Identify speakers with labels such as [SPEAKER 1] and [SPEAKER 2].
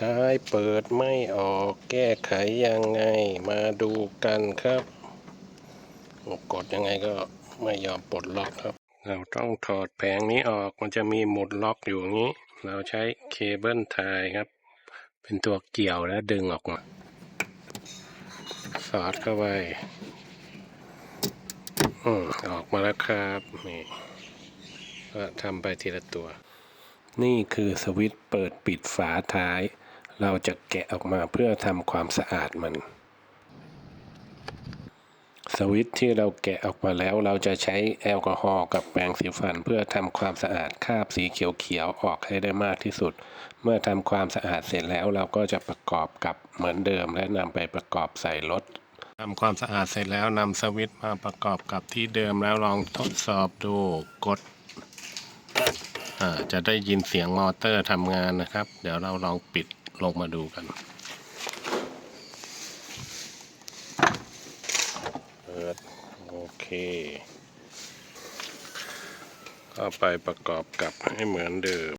[SPEAKER 1] ท้ายเปิดไม่ออกแก้ไขยังไงมาดูกันครับ กดยังไงก็ไม่ยอมปลดล็อกครับ เราต้องถอดแผงนี้ออกมันจะมีหมุดล็อกอยู่อย่างนี้ เราใช้เคเบิลไทยครับ เป็นตัวเกี่ยวแล้วดึงออกมา สอดเข้าไปอืมออกมาแล้วครับ นี่ก็ทำไปทีละตัว นี่คือสวิตช์เปิดปิดฝาท้าย เราจะแกะออกมาเพื่อทำความสะอาดมัน สวิตช์ที่เราแกะออกมาแล้วเราจะใช้แอลกอฮอล์กับแปรงสีฟัน เพื่อทำความสะอาดคราบสีเขียวๆออกให้ได้มากที่สุด เมื่อทำความสะอาดเสร็จแล้วเราก็จะประกอบกับเหมือนเดิม และนำไปประกอบใส่รถทำความสะอาดเสร็จแล้วนำสวิตช์มาประกอบกับที่เดิมแล้วลองทดสอบดูกด จะได้ยินเสียงมอเตอร์ทำงานนะครับ เดี๋ยวเราลองปิดลงมาดูกัน เปิด โอเคก็ไปประกอบกับให้เหมือนเดิม